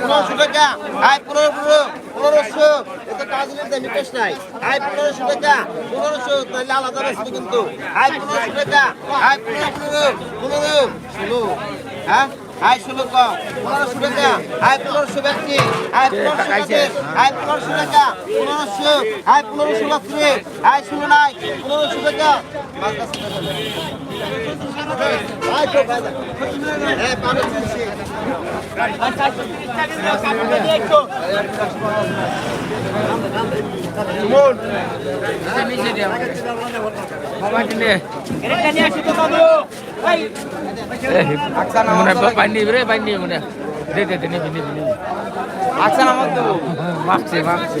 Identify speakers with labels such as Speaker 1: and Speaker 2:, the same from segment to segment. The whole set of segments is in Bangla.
Speaker 1: পনেরোশো টাকা। আয় পনেরো পনেরো, পনেরোশো। এতে কাজের দাম নিকেশ নাই। আয় পনেরোশো টাকা, পনেরোশো তাহলে আলাদা বেশি কিন্তু। আয় পনেরোশো টাকা, আয় পনেরো পনেরো পনেরো। ষোলো হ্যাঁ? আয় ষোলো কম পনেরোশো টাকা। আয় পনেরোশো ব্যক্তি আয় পনেরোশো আয় পনেরোশো টাকা, পনেরোশো। আয় পনেরোশো রাত্রে আয় ষোলো নাই, পনেরোশো টাকা। হ্যাঁ
Speaker 2: মনে হয় পানি রে পানি মনে দে দে দে নিবি নিবি নিবি আকসান আমার দেবো মাপছে মাপছে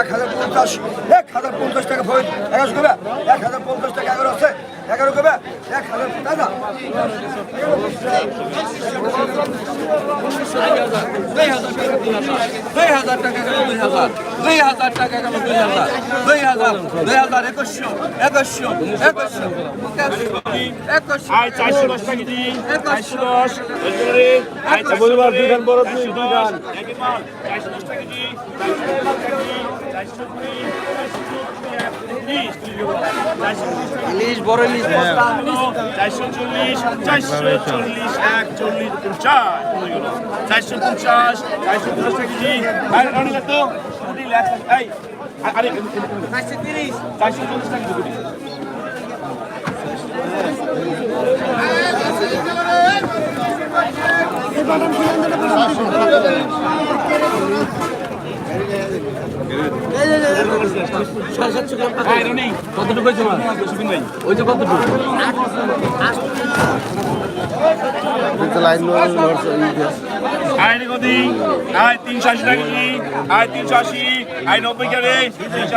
Speaker 3: এক হাজার পঞ্চাশ এক হাজার পঞ্চাশ টাকা ভয় এগারোশো কবে এক হাজার পঞ্চাশ টাকা এগারো আছে। এগারো কবে এক হাজার দাদা
Speaker 4: দুই হাজার টাকা গেল দুই হাজার। দুই হাজার টাকা গেল দুই হাজার। দুই হাজার দুই হাজার একুশশো একুশশো একুশশো। একুশশো।
Speaker 5: আয় চারশো দশ টাকা কেজি চারশো দশ।
Speaker 4: বলিবার
Speaker 5: দুই গান বড় দুই দুই গান একই মাল চারশো দশ টাকা কেজি চারশো কুড়ি
Speaker 2: ইলিশ, বড় ইলিশ
Speaker 5: চারশো চল্লিশ চারশো চল্লিশ এক চল্লিশ পঞ্চাশ চারশো পঞ্চাশ চারশো পঞ্চাশ কেজি চারশো চল্লিশ টাকা কেজি
Speaker 2: কতটুকু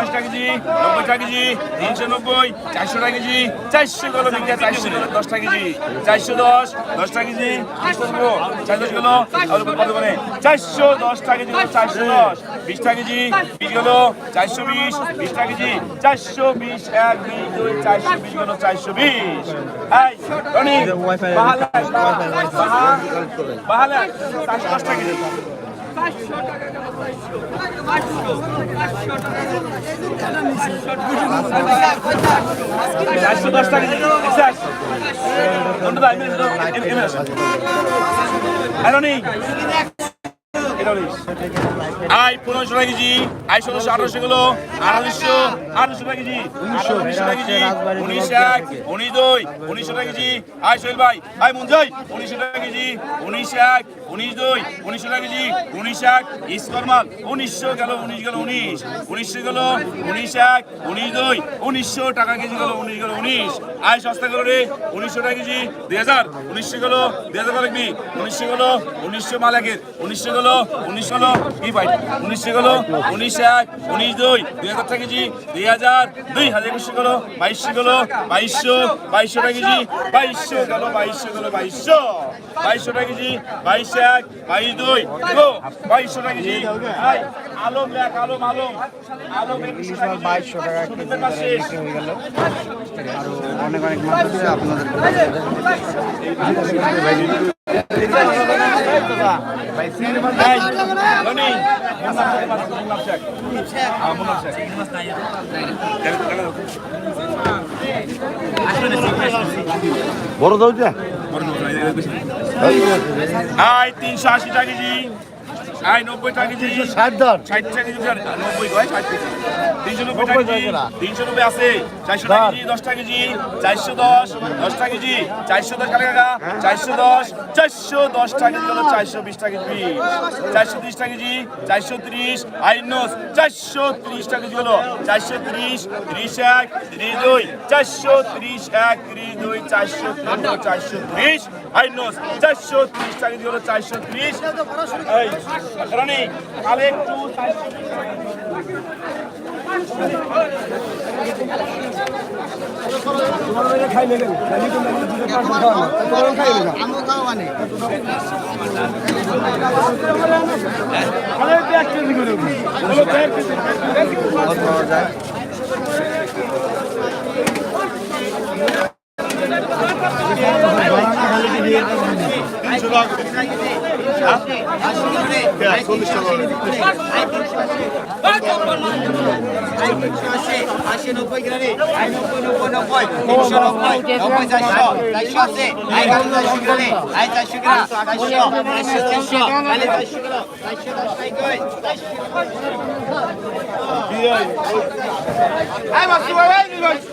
Speaker 5: টাকা কেজি আয় কেজি তিনশো নব্বই চারশো টাকা কেজি চারশো গেলো বিঘা চারশো দশ টাকা কেজি চারশো দশ দশ কেজি চারশো গেলো চারশো গেলো মানে কেজি চারশো দশ বিশ টাকা কেজি বিশ গেলো চারশো বিশ বিশ টাকা কেজি, চারশো বিশ, এক চারশো বিশ গেলো চারশো বিশ? চারশো দশ কেজি। চারশো দশ টাকা ধন্যবাদ আই, পনেরোশো টাকা কেজি আই ষোলোশো আঠারোশো কিলো আড়াইশো আঠারোশো টাকা কেজি উনিশশো টাকা কেজি, উনিশ এক, উনিশ দুই, উনিশশো টাকা কেজি আই সোহেল ভাই আই মুঞ্জয় উনিশশো টাকা কেজি, উনিশ এক উনিশ দুই উনিশশো টাকা কেজি, উনিশ এক ইস্করমাল উনিশশো গেল, উনিশ গেল, উনিশ। উনিশশো গেল, উনিশ এক, উনিশ দুই। উনিশশো টাকা কেজি গেল, উনিশ গেল, উনিশ। আয় সস্তা গেল রে, উনিশশো টাকা কেজি, দুই হাজার। উনিশশো গেল, দুই হাজার রাখবি উনিশশো গেল, উনিশশো মালাকের। উনিশশো গেল উনিশশো গেল কি পাই উনিশশো গেল, উনিশ এক, উনিশ দুই। দুই হাজার টাকা কেজি, দুই হাজার। দুই হাজার একুশশো গেল, বাইশশো গেল, বাইশশো। বাইশশো টাকা কেজি, বাইশশো গেল বাইশশো গেল, বাইশশো। বাইশশো টাকা কেজি বাইশ এক বাইশ দুই বাইশশো টাকা কেজি। আলম দেখ আলম আলম। আলম টাকা বাইশশো টাকা হয়ে গেল।
Speaker 3: অনেক অনেক মাছ আছে আপনাদের বড় দাও যা।
Speaker 5: আয় তিনশো আশি টাকা কেজি। তিনশো নব্বই আছে। চারশো টাকা কেজি দশ টাকা কেজি চারশো দশ দশ টাকা কেজি চারশো দশ টাকা টাকা চারশো দশ চারশো দশ টাকা কেজি হলো চারশো বিশ টাকা কেজি। চারশো তিরিশ টাকা কেজি চারশো তিরিশ আইনস চারশো তিরিশ টাকা কেজি হলো। চারশো তিরিশ তিরিশ এক তিরিশ দুই চারশো তিরিশ এক তিরিশ দুই চারশো চারশো তিরিশ আইনস চারশো তিরিশ টাকা কেজি হলো চারশো তিরিশ। রানী কালে একটু
Speaker 3: খাই তোমার খাই
Speaker 1: আমও খাও মানে আশি নব্বই গ্রামে নব্বই নব্বই নব্বই তিনশো নব্বই নব্বই চারশো চারশো আছে আই গাড়ি চারশো গ্রামে আই চারশো গ্রাম চারশো চারশো চারশো আই চারশো গ্রাম চারশো দশ আই মাসি ভাই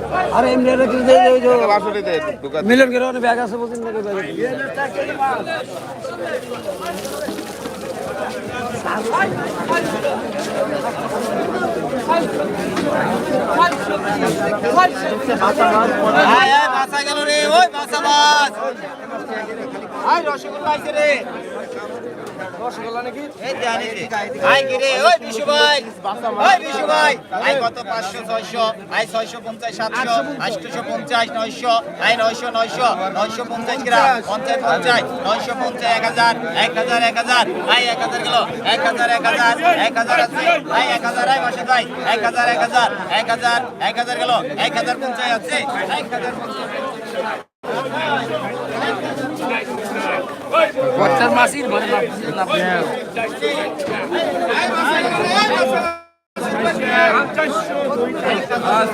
Speaker 3: আরে এমনি এটা কিন্তু যে ওই যে মিলন গেলে অনেক ব্যাগ আছে
Speaker 1: আয় আয় বাসা গেল রে ওই বাসা বাস। রসগোল্লা আইছে রে। রসগোল্লা নাকি এই জানি রে আয় কি রে ওই বিশু ভাই ওই বিশু আয় কত 500 600 আয় 650 700 850 900 আয় 900 900 950 গ্রাম 50 50 950 1000 1000 1000 আয় 1000 গেল 1000 1000 1000 আছে আয় 1000 আয় মাসে ভাই 1000 1000 1000 1000 গেল 1050 আছে 1050
Speaker 2: বর্তার মাসির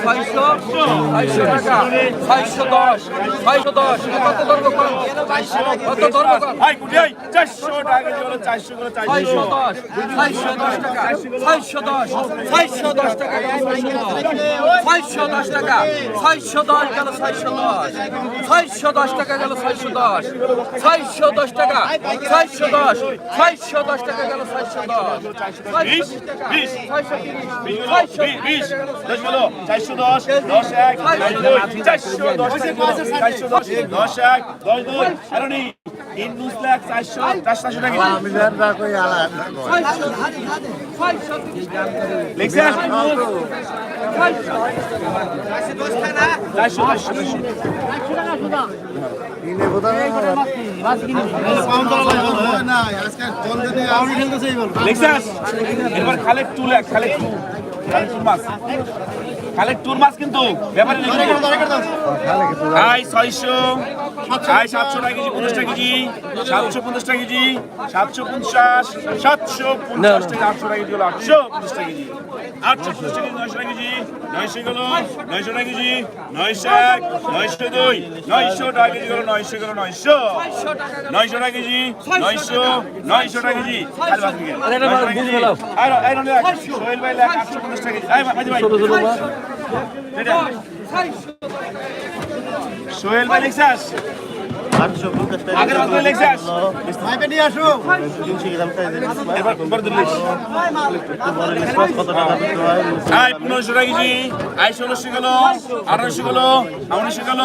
Speaker 4: ছয়শো ছয়শো টাকা ছয়শো দশ ছয়শো দশ কত ধরবো কম কত ধরবো কম
Speaker 5: চারশো টাকা চারশো
Speaker 4: ছয়শো দশ ছয়শো দশ টাকা ছয়শো দশ ছয়শো দশ টাকা ছয়শো দশ টাকা ছয়শো দশ গেল ছয়শো দশ ছয়শো দশ টাকা গেল ছয়শো দশ ছয়শো দশ টাকা ছয়শো দশ ছয়শো দশ টাকা গেল ছয়শো দশ
Speaker 5: বিশ বিশ
Speaker 4: ছয়শো তিরিশ
Speaker 5: বিশ
Speaker 4: ছয়শো
Speaker 5: বিশ দশ বলো চারশো দশ দশ এক দশ দুই চারশো দশ চারশো দশ দশ এক দশ দুই কারণই ইন্ডুস লাখ চারশো চারশো টাকা এবার খালেক টু খালেক টুর কিন্তু আচ্ছা, আয় সাতশো টাকা কেজি পঞ্চাশ টাকা কেজি সাতশো পঞ্চাশ টাকা কেজি সাতশো পঞ্চাশ সাতশো পঞ্চাশ টাকা আটশো টাকা কেজি পঞ্চাশ টাকা কেজি। আটশো পঞ্চাশ টাকা নয়শো টাকা কেজি নয়শো গেল নয়শো টাকা কেজি নয়শো এক নয়শো দুই নয়শো টাকা কেজি গেল নয়শো গেল নয়শো। নয়শো টাকা কেজি নয়শো নয়শো টাকা কেজি। সোহেল ভাই আটশো পঞ্চাশ টাকা কেজি। ভাই। ভাই সোহেল ভাই লাখ আটশো পঞ্চাশ লিখছাস আগের মাত্র লিখছাস এবার এবার দিলিস আই পনেরোশো টাকা কেজি। আই ষোলোশো গেল আঠারোশো গেল উনিশশো গেল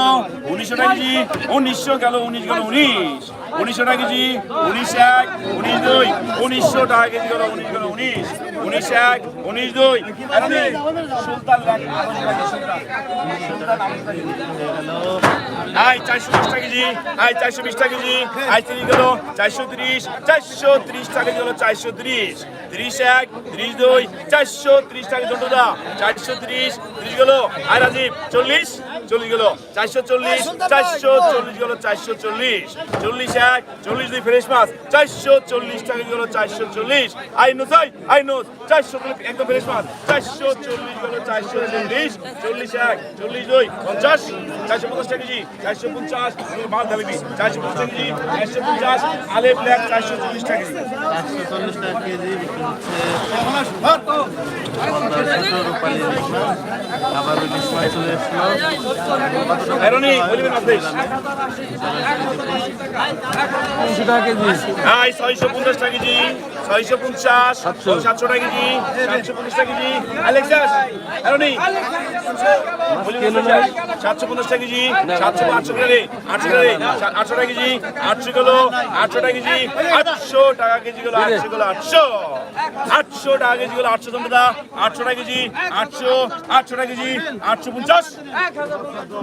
Speaker 5: উনিশশো টাকা কেজি। উনিশশো গেল উনিশ গেল উনিশ। উনিশশো টাকা কেজি, উনিশ এক, উনিশ দুই, উনিশশো টাকা কেজি গেল উনিশ গেল উনিশ উনিশ এক, উনিশ দুই। সুলতান। আই চারশো দশ টাকা কেজি আই চারশো বিশ টাকা কেজি। আই তিরিশ গেল চারশো তিরিশ চারশো তিরিশ টাকা গেল চারশো তিরিশ। তিরিশ এক, তিরিশ দুই, চারশো তিরিশ টাকা জন্টুদা চারশো তিরিশ তিরিশ গেল আই রাজীব, চল্লিশ। চল্লিশ গেল চারশো চল্লিশ চারশো চল্লিশ গেল চারশো চল্লিশ। চল্লিশ এক চল্লিশ দুই ফ্রেশ মাছ। চারশো চল্লিশ টাকা গেল চারশো চল্লিশ। আই নোসাই আই নোস চারশো একদম ফ্রেশ মাছ। চারশো চল্লিশ গেল চারশো চল্লিশ। চল্লিশ এক চল্লিশ দুই পঞ্চাশ। চারশো পঞ্চাশ টাকা কেজি চারশো পঞ্চাশ। মাল ঢালিবি চারশো পঞ্চাশ কেজি চারশো পঞ্চাশ। আলে ব্ল্যাক চারশো চল্লিশ টাকা কেজি।
Speaker 2: চারশো চল্লিশ টাকা কেজি মাছ আবার চলে
Speaker 5: ছয়শো পঞ্চাশ টাকা কেজি। ছয়শো পঞ্চাশ সাতশো টাকা কেজি সাতশো পঞ্চাশ টাকা কেজি আলেক্সাস এরনি সাতশো পঞ্চাশ টাকা কেজি সাতশো আটশো করে আটশো করে আটশো টাকা কেজি আটশো কিলো আটশো টাকা কেজি আটশো টাকা কেজি গুলো আটশো কিলো আটশো আটশো টাকা কেজি গুলো আটশো তোমরা আটশো টাকা কেজি আটশো আটশো টাকা কেজি আটশো পঞ্চাশ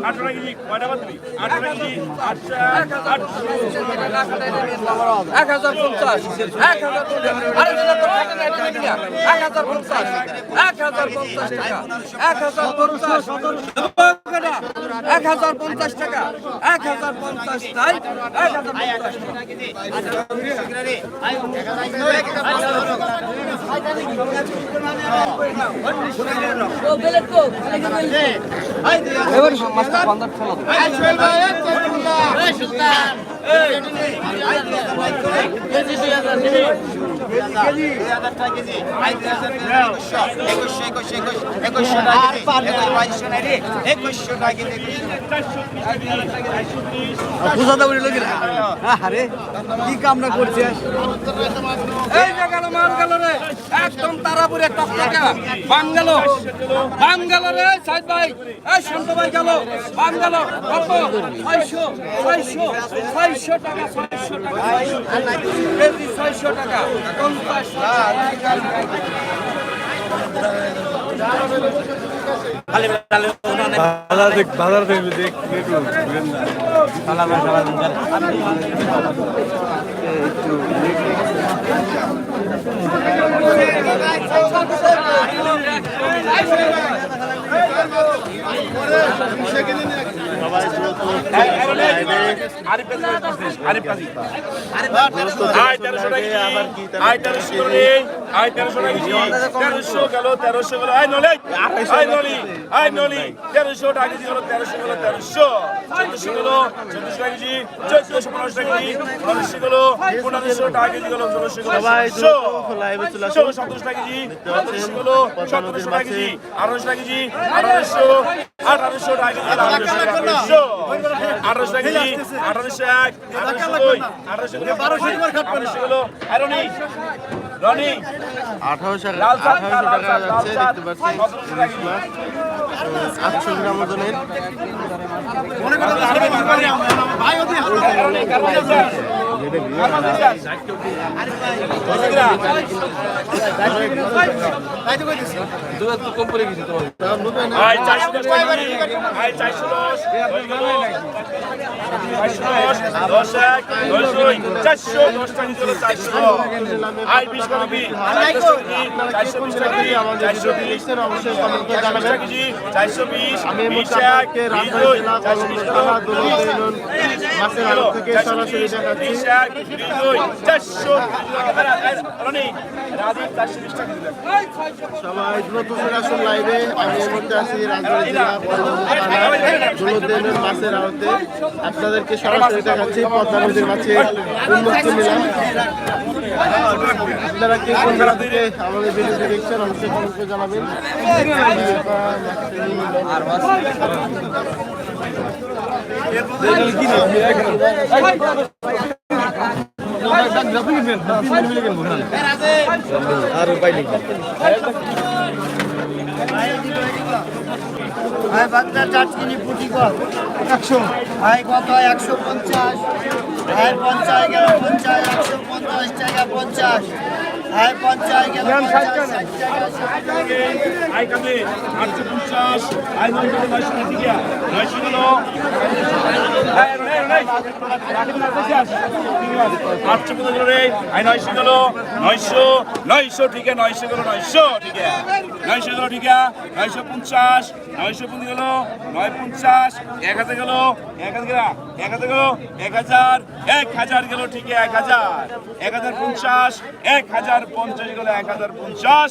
Speaker 5: আটশো টাকা কেজি কয়টা বাদ আটশো টাকা কেজি আটশো আটশো
Speaker 1: এক হাজার পঞ্চাশ এক হাজার পঞ্চাশ আরে দাদা, টাকা নাই, এটা নিবি না। এক হাজার পঞ্চাশ এক হাজার পঞ্চাশ টাকা এক হাজার পঞ্চাশ এক হাজার পঞ্চাশ টাকা এক হাজার পঞ্চাশ তাই এক হাজার পঞ্চাশ এবার মাছটা বান্দার ফেলা এই যে গেল মাল গেল রে একদম তারাপুরে টকটকা বাম গেল বাম গেল রে সাইদ ভাই, এই শান্ত ছয়শো ছয়শো ছয়শো টাকা ছয়শো টাকা।
Speaker 2: সবাই দ্রুত
Speaker 5: আরিফ আরিফ কাজী টাকা কেজি আয় তেরোশো তেরোশো গেল তেরোশো গেল। আয় নলি। আয় নলি। আয় নলি। তেরোশো টাকা কেজি গেল তেরোশো গেল তেরোশো। চোদ্দশো গেল চোদ্দশো টাকা কেজি চোদ্দশো পনেরোশো টাকা কেজি পনেরোশো গেল পনেরোশো টাকা কেজি গেল ষোলোশো গেল। ষোলো সতেরোশো টাকা কেজি সতেরোশো গেল সতেরোশো টাকা কেজি আঠারোশো টাকা কেজি আঠারোশো আঠারোশো টাকা আঠারোশো আঠারোশো টাকা কেজি আঠারোশো এক আঠারোশো দুই আঠারোশো বারোশো আঠারোশো গেল। আর রনি রনি
Speaker 2: আঠারোশো আঠারোশো টাকা যাচ্ছে দেখতে পাচ্ছি ইলিশ মাছ আটশো গ্রাম ওজনের।
Speaker 5: চারশো বিশ
Speaker 2: আমি
Speaker 5: দুই
Speaker 2: জেলা মাছের আড়ত থেকে সরাসরি আমি এই মুহূর্তে আছি রাজবাড়ী জেলা মাছের আড়তে আপনাদেরকে সরাসরি দেখাচ্ছি পদ্মা নদীর মাছের উন্মুক্ত নিলাম আপনারা কে কোন জেলা আমাদের ভিডিওটি দেখছেন অবশ্যই কমেন্ট করে জানাবেন আর
Speaker 6: ভাই বাচ্চা চার চিনি পুটি কর একশো ভাই কত একশো পঞ্চাশ
Speaker 1: আয় পঞ্চাশ পঞ্চাশ একশো পঞ্চাশ টাকা পঞ্চাশ আয় পঞ্চাশ গেল পঞ্চাশ
Speaker 5: আটশো নয়শো গেলো আই নয়শো গেলো নয়শো নয়শো ঠিকা নয়শো গেলো নয়শো ঠিকা নয়শো গেলো ঠিকা নয়শো পঞ্চাশ নয়শো পঞ্চাশ গেলো নয় পঞ্চাশ এক হাজার গেলো এক হাজার গেলা এক হাজার গেলো এক হাজার এক হাজার গেলো ঠিকা এক হাজার এক হাজার পঞ্চাশ এক হাজার পঞ্চাশ গেলো এক হাজার পঞ্চাশ